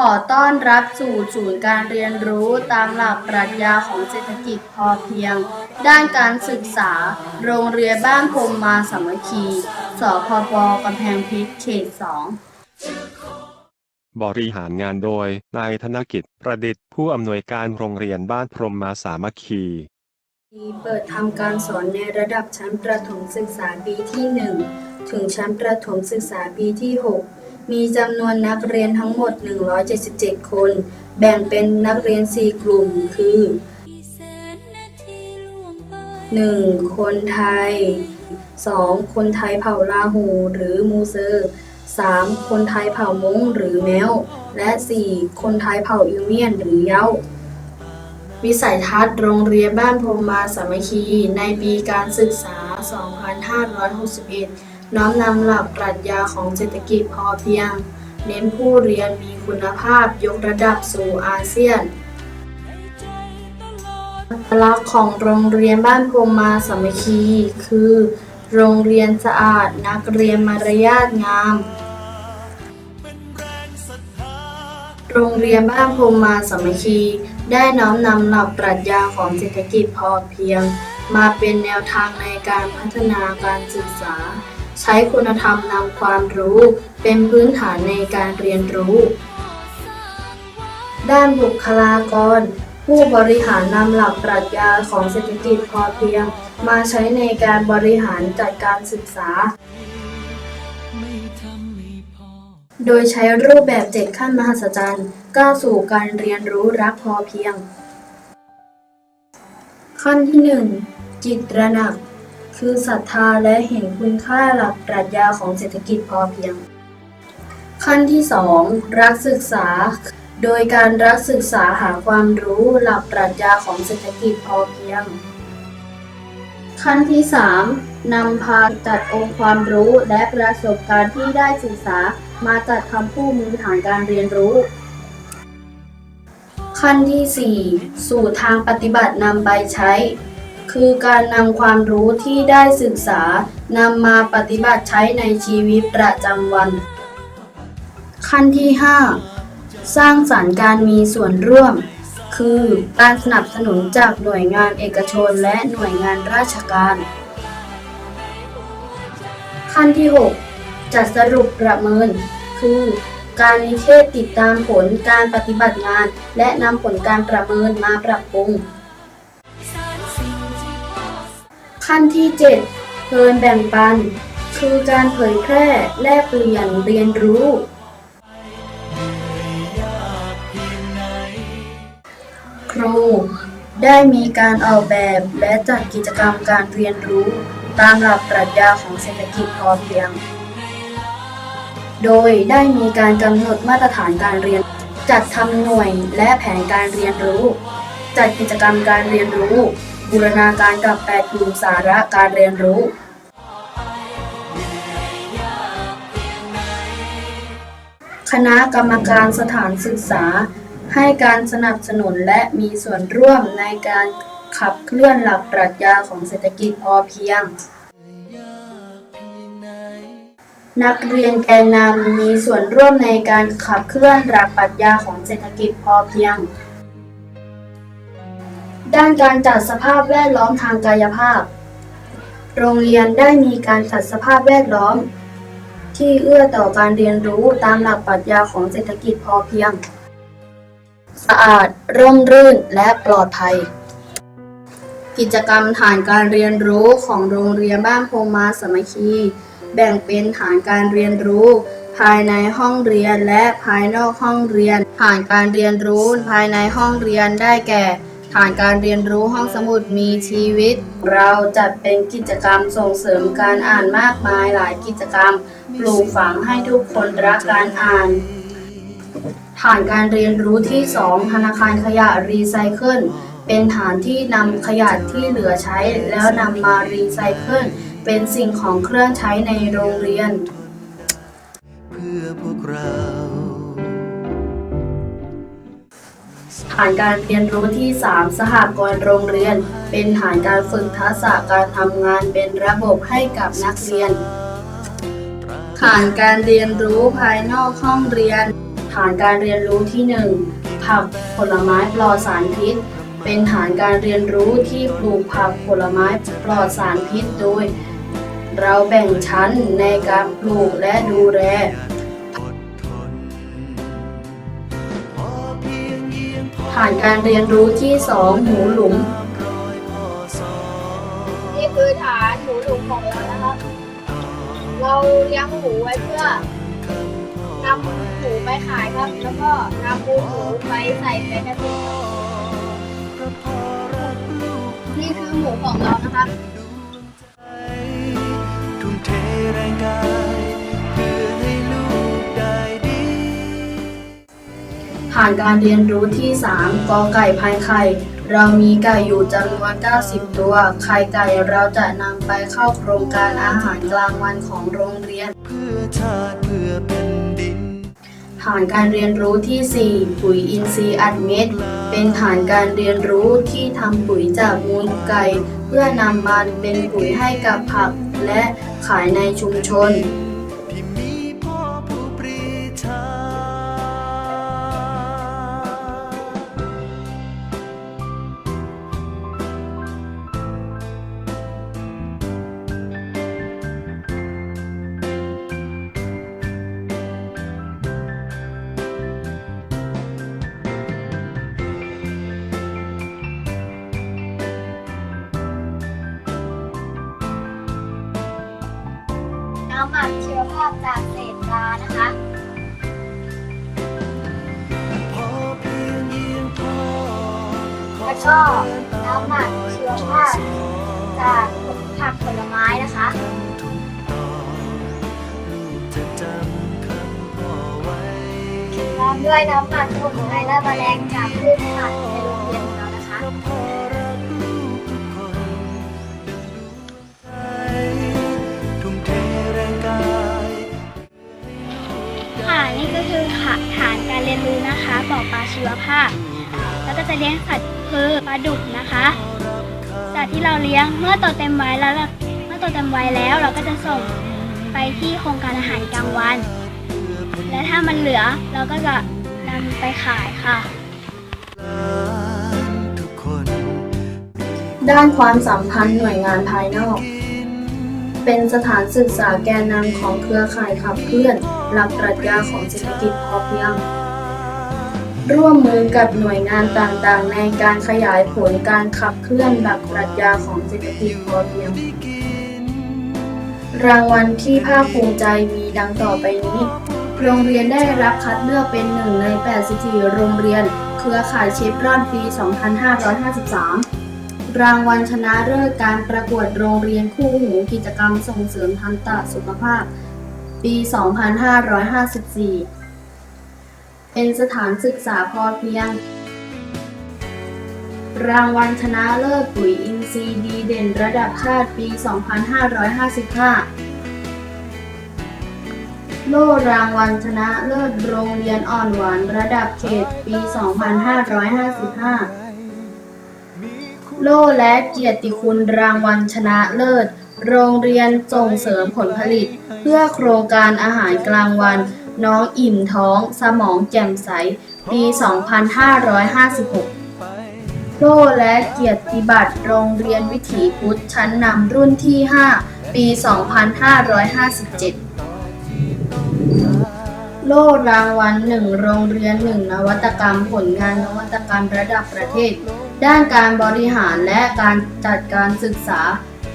ขอต้อนรับสู่ศูนย์การเรียนรู้ตามหลักปรัชญาของเศรษฐกิจพอเพียง ด้านการศึกษา โรงเรียนบ้านพรมมาสามัคคี สพปกำแพงเพชรเขตสองบริหารงานโดย นายธนกิจประดิษฐ์ผู้อำนวยการโรงเรียนบ้านพรหมมาสามัคคีเปิดทำการสอนในระดับชั้นประถมศึกษาปีที่ 1 ถึงชั้นประถมศึกษาปีที่ 6 มีจำนวนนักเรียนทั้งหมด 177 คน แบ่งเป็นนักเรียน 4 กลุ่ม คือ 1. คนไทย 2. คนไทยเผ่าลาหูหรือมูเซอร์ 3. คนไทยเผ่ามงหรือแมว และ 4. คนไทยเผ่าอิวเมียนหรือเย้าวิสัยทัศน์โรงเรียนบ้านพรมมาสามัคคี ในปีการศึกษา 2561 น้อมนำหลักปรัชญาของเศรษฐกิจพอเพียง เน้นผู้เรียนมีคุณภาพยกระดับสู่อาเซียนอัตลักษณ์ของโรงเรียนบ้านพรมมาสามัคคี คือ โรงเรียนสะอาดนักเรียนมารยาทงาม โรงเรียนบ้านพรมมาสามัคคี ได้น้อมนำหลักปรัชญาของเศรษฐกิจพอเพียง มาเป็นแนวทางในการพัฒนาการศึกษา ใช้คุณธรรมนำความรู้เป็นพื้นฐานในการเรียนรู้ ด้านบุคลากร ผู้บริหารนำหลักปรัชญาของเศรษฐกิจพอเพียง มาใช้ในการบริหารจัดการศึกษา โดยใช้รูปแบบ7ขั้นมหัศจรรย์ก้าวสู่การเรียนรู้รักพอเพียง ขั้นที่ 1 จิตระหนัก คือศรัทธาและเห็นคุณค่าหลักปรัชญาของเศรษฐกิจพอเพียง ขั้นที่ 2 รักศึกษา โดยการรักศึกษาหาความรู้หลักปรัชญาของเศรษฐกิจพอเพียง ขั้นที่ 3 นำพาจัดองค์ความรู้และประสบการณ์ที่ได้ศึกษามาจัดทำคู่มือฐานการเรียนรู้ขั้นที่ 4 สู่ทางปฏิบัตินำไปใช้ คือการนำความรู้ที่ได้ศึกษานำมาปฏิบัติใช้ในชีวิตประจำวัน ขั้นที่ 5 สร้างสรรค์การมีส่วนร่วม คือการสนับสนุนจากหน่วยงานเอกชนและหน่วยงานราชการ ขั้นที่ 6 จัดสรุปประเมิน คือการนิเทศติดตามผลการปฏิบัติงาน และนำผลการประเมินมาปรับปรุง ขั้นที่ 7 เพลินแบ่งปัน คือการเผยแพร่แลกเปลี่ยนเรียนรู้ ครูได้มีการออกแบบและจัดกิจกรรมการเรียนรู้ ตามหลักปรัชญาของเศรษฐกิจพอเพียง โดยได้มีการกำหนดมาตรฐานการเรียน จัดทำหน่วยและแผนการเรียนรู้ จัดกิจกรรมการเรียนรู้ บูรณาการกับแปดกลุ่มสาระการเรียนรู้ คณะกรรมการสถานศึกษา ให้การสนับสนุนและมีส่วนร่วมในการขับเคลื่อนหลักปรัชญาของเศรษฐกิจพอเพียง นักเรียนแกนนำมีส่วนร่วมในการขับเคลื่อนหลักปรัชญาของเศรษฐกิจพอเพียง ด้านการจัดสภาพแวดล้อมทางกายภาพ โรงเรียนได้มีการจัดสภาพแวดล้อม ที่เอื้อต่อการเรียนรู้ตามหลักปรัชญาของเศรษฐกิจพอเพียง สะอาดร่มรื่นและปลอดภัย กิจกรรมฐานการเรียนรู้ของโรงเรียนบ้านโพมาสมัคคี แบ่งเป็นฐานการเรียนรู้ภายในห้องเรียนและภายนอกห้องเรียนฐานการเรียนรู้ภายในห้องเรียนได้แก่ ฐานการเรียนรู้ห้องสมุดมีชีวิต เราจัดเป็นกิจกรรมส่งเสริมการอ่านมากมายหลายกิจกรรม ปลูกฝังให้ทุกคนรักการอ่าน ฐานการเรียนรู้ที่ 2 ธนาคารขยะรีไซเคิลเป็นฐานที่นำขยะที่เหลือใช้แล้วนำมารีไซเคิลเป็นสิ่งของเครื่องใช้ในโรงเรียน เพื่อพวกเรา ฐานการเรียนรู้ที่ 3 สหกรณ์โรงเรียน เป็นฐานการฝึกทักษะการทำงานเป็นระบบให้กับนักเรียน ฐานการเรียนรู้ภายนอกห้องเรียน ฐานการเรียนรู้ที่ 1 ผักผลไม้ปลอดสารพิษ เป็นฐานการเรียนรู้ที่ปลูกผักผลไม้ปลอดสารพิษโดย เราแบ่งชั้นในการปลูกและดูแล ยียงพอฐานการเรียนรู้ที่ 2หมูหลุม นี่คือฐานหมูหลุมของเรานะครับ เราเลี้ยงหมูไว้เพื่อนำหมูไปขายครับ แล้วก็นำมูลหมูไปใส่ในกระติกครับก็พอรักลูกนี่คือหมูของเรานะครับ ทุ่มเทแรงกาย ผ่านการเรียนรู้ที่ 3กอไก่พันไข่ เรามีไก่อยู่จำนวน 90 ตัว ไข่ไก่เราจะนำไปเข้าโครงการอาหารกลางวันของโรงเรียน เพื่อชาติเพื่อแผ่นดินฐานการเรียนรู้ที่ 4 ปุ๋ยอินทรีย์อัดเม็ด เป็นฐานการเรียนรู้ที่ทำปุ๋ยจากมูลไก่ เพื่อนำมาเป็นปุ๋ยให้กับผักและขายในชุมชน ก็น้ำหมักเชื้อภาพจากผักผลไม้นะคะพ่อไว้ตามด้วยน้ำหมักสมุนไพรและแมลงจากพืชผักในโรงเรียนของเรานะคะค่ะนี่ก็คือฐานการเรียนรู้นะคะบ่อปลาชีวภาพ แล้วก็จะเลี้ยงสัตว์ คือปลาดุกนะคะสัตว์ที่เราเลี้ยงเมื่อโตเต็มวัยแล้วเมื่อโตเต็มวัยแล้วเราก็จะส่งไปที่โครงการอาหารกลางวัน และถ้ามันเหลือเราก็จะนำไปขายค่ะ ด้านความสัมพันธ์หน่วยงานภายนอก เป็นสถานศึกษาแกนนำของเครือข่ายขับเคลื่อน หลักปรัชญาของเศรษฐกิจพอเพียง ร่วมมือกับหน่วยงานต่างๆ ในการขยายผลการขับเคลื่อนหลักปรัชญาของเศรษฐกิจพอเพียง รางวัลที่ภาคภูมิใจมีดังต่อไปนี้ โรงเรียนได้รับคัดเลือกเป็นหนึ่งใน 84 โรงเรียน เครือข่ายเชฟรอนปี 2553 รางวัลชนะเลิศการประกวดโรงเรียนคู่หูกิจกรรมส่งเสริมทันตสุขภาพ ปี 2554 เป็นสถานศึกษาพอเพียง รางวัลชนะเลิศปุ๋ยอินทรีย์ดีเด่นระดับชาติปี 2555โล่รางวัลชนะเลิศโรงเรียนอ่อนหวานระดับเขตปี 2555 โล่และเกียรติคุณรางวัลชนะเลิศ โรงเรียนส่งเสริมผลผลิต เพื่อโครงการอาหารกลางวัน น้องอิ่มท้อง สมองแจ่มใส ปี 2556 โล่และเกียรติบัตรโรงเรียนวิถีพุทธชั้นนำรุ่นที่ 5 ปี 2557 โล่รางวัลหนึ่งโรงเรียนหนึ่งนวัตกรรมผลงานนวัตกรรมระดับประเทศ ด้านการบริหารและการจัดการศึกษา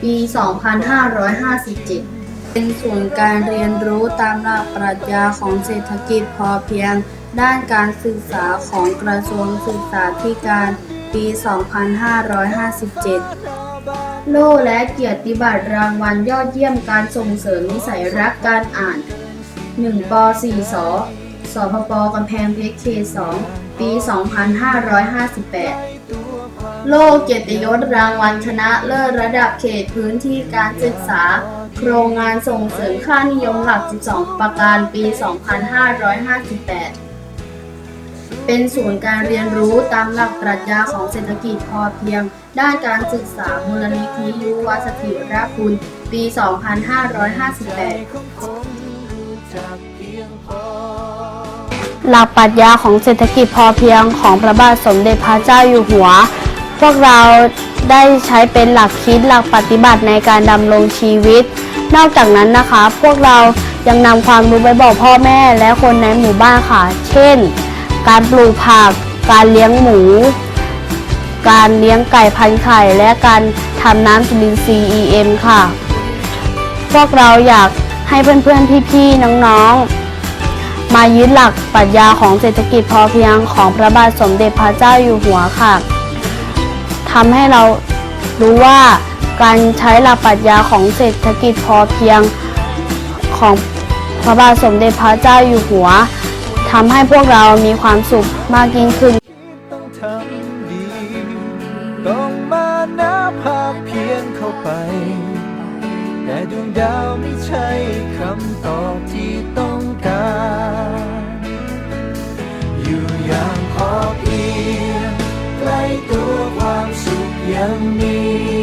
ปี 2557 เป็นศูนย์การเรียนรู้ตามหลักปรัชญาของเศรษฐกิจพอเพียง ด้านการศึกษาของกระทรวงศึกษาธิการปี 2557 โล่และเกียรติบัตรรางวัลยอดเยี่ยมการส่งเสริมนิสัยรักการอ่าน 1ป4สสพปกำแพงเพชรเขต2ปี 2558 โล่เกียรติยศรางวัลชนะเลิศระดับเขตพื้นที่การศึกษา โครงงานส่งเสริมค่านิยมหลัก 12 ประการปี 2558 เป็นศูนย์การเรียนรู้ตามหลักปรัชญาของเศรษฐกิจพอเพียง ด้านการศึกษามูลนิธิยุวสถิรคุณ ปี 2558 หลักปรัชญาของเศรษฐกิจพอเพียงของพระบาทสมเด็จพระเจ้าอยู่หัว พวกเราได้ใช้เป็นหลักคิดหลักปฏิบัติในการดำรงชีวิต นอกจากนั้นนะคะ พวกเรายังนำความรู้ไปบอกพ่อแม่และคนในหมู่บ้านค่ะ เช่น การปลูกผัก การเลี้ยงหมู การเลี้ยงไก่พันไข่ และการทำน้ำจุลินทรีย์ EM ค่ะ พวกเราอยากให้เพื่อนๆ พี่ๆ น้องๆ มายึดหลักปรัชญาของเศรษฐกิจพอเพียงของพระบาทสมเด็จพระเจ้าอยู่หัวค่ะทำให้เรารู้ว่า การใช้หลักปรัชญาของเศรษฐกิจพอเพียงของพระบาทสมเด็จพระเจ้าอยู่หัวทำให้พวกเรามีความสุขมากยิ่งขึ้นต้องทำดีต้องมานะภาคเพียนเข้าไป แต่ดวงดาวไม่ใช่คำตอบที่ต้องการ อยู่อย่างพอเพียงใกล้ตัวความสุขยังมี